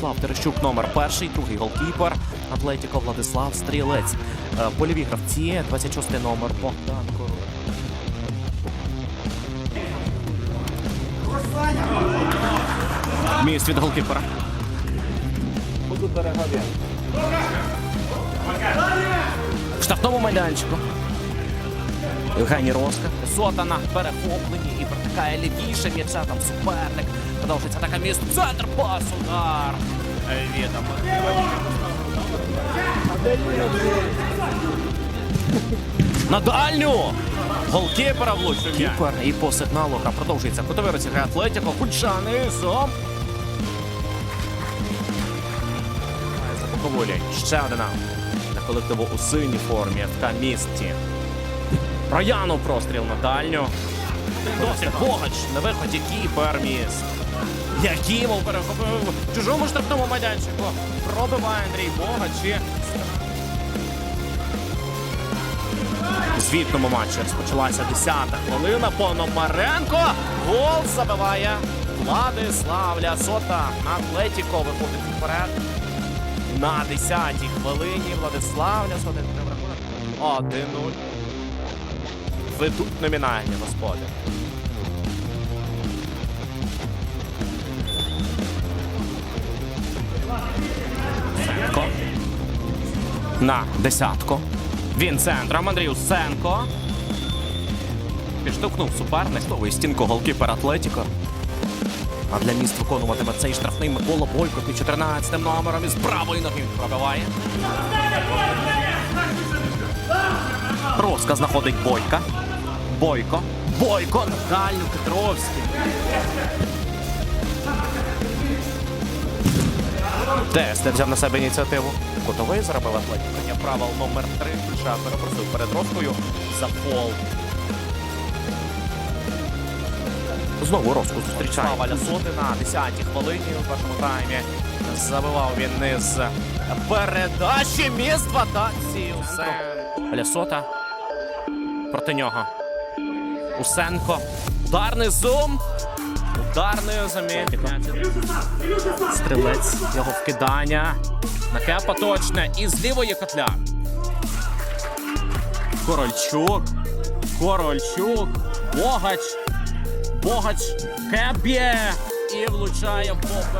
Владислав Терещук, номер перший, другий голкіпер. Атлетіко Владислав Стрілець. Е, Польові гравці, 26 номер Богдан Король. Міст від голкіпера. В штрафному майданчику. Євгеній Роска. Сота на перехопленні і протикає лівіше м'яча. Там суперник. Продовжується така міст. Центр пас, удар. Відомо. На дальню! Голкіпера влучив. Кіпер і по сигналу гра продовжується. Кутовий розіграє Атлетіко. Кульчани зом. За боковолі. Ще одна. На колективу у синій формі та місті. Рояну простріл на дальню. Досить Богач на виході кіпер міст. Якімов перехопив в чужому штрафному майданчику. Пробиває Андрій Богач і У звітному матчі розпочалася 10-та хвилина. Пономаренко. Гол забиває Владислав Лясота. Атлетіко виходить вперед. На 10-й хвилині Владислав Лясота. 1-0. Ведуть номінальні господи. На десятку. Він центром Андрій Усенко. Підштовхнув суперник. Новий стінку голкіпер Атлетіко. А для міст виконуватиме цей штрафний Микола Бойко під 14 номером із правої ноги пробиває. Роска знаходить Бойка. Бойко. Бойко дальню Петровський. Тестер взяв на себе ініціативу. Кутовий зробив Атлетіко. Правил номер 3. Ша перепросив перед Роскою за фол. Знову Роску зустрічає. Валя Соти на 10-й хвилині у першому таймі. Забивав він із передачі міст в атаці. Усе. Лясота. Проти нього. Усенко. Ударний зум. Ударний замін. Стрілець. Його вкидання. На кепа точне. І з лівої котля. Корольчук. Корольчук. Богач. Богач. Кеп б'є. І влучає поперед.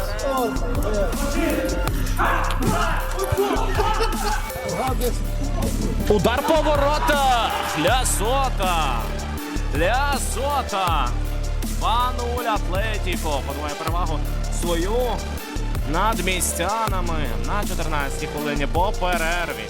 Удар по воротах. Лясота. Лясота. 2-0 Атлетіко. Подвоє перевагу свою над містянами на 14-й хвилині по перерві.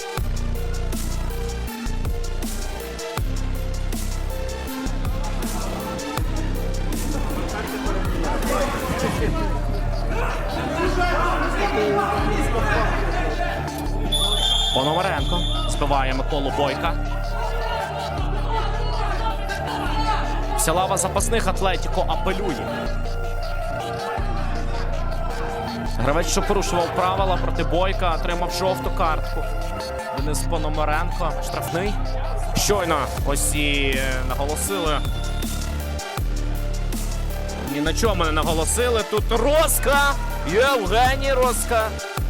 Пономаренко збиває Миколу Бойка. Вся лава запасних Атлетіко апелює. Гравець, що порушував правила проти Бойка, отримав жовту картку. Денис Пономаренко. Штрафний. Щойно ось і е, наголосили. Ні на чому не наголосили. Тут Роска! Євгеній Роска!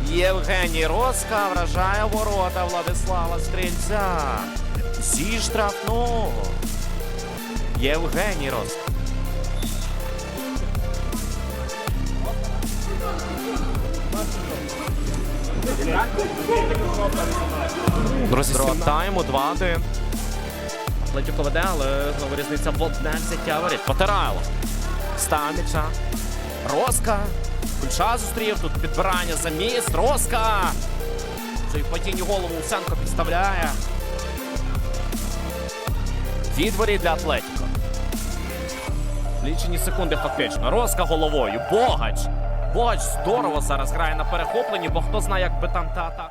Євгеній Роска вражає ворота Владислава Стрільця. Зі штрафного. Євгеній Роска. Друзі, тайму 2-1. Атлетіко веде, але знову різниця в одне взяття воріт. Потирайло. Став м'яча. Роска. Кульша зустрів. Тут підбирання за міст. Роска. Це і в падінні голову Усенко підставляє. Відворі для Атлетіко. Лічені секунди фактично. Роска головою. Богач. Богач здорово зараз грає на перехопленні, бо хто знає, як би там та атака.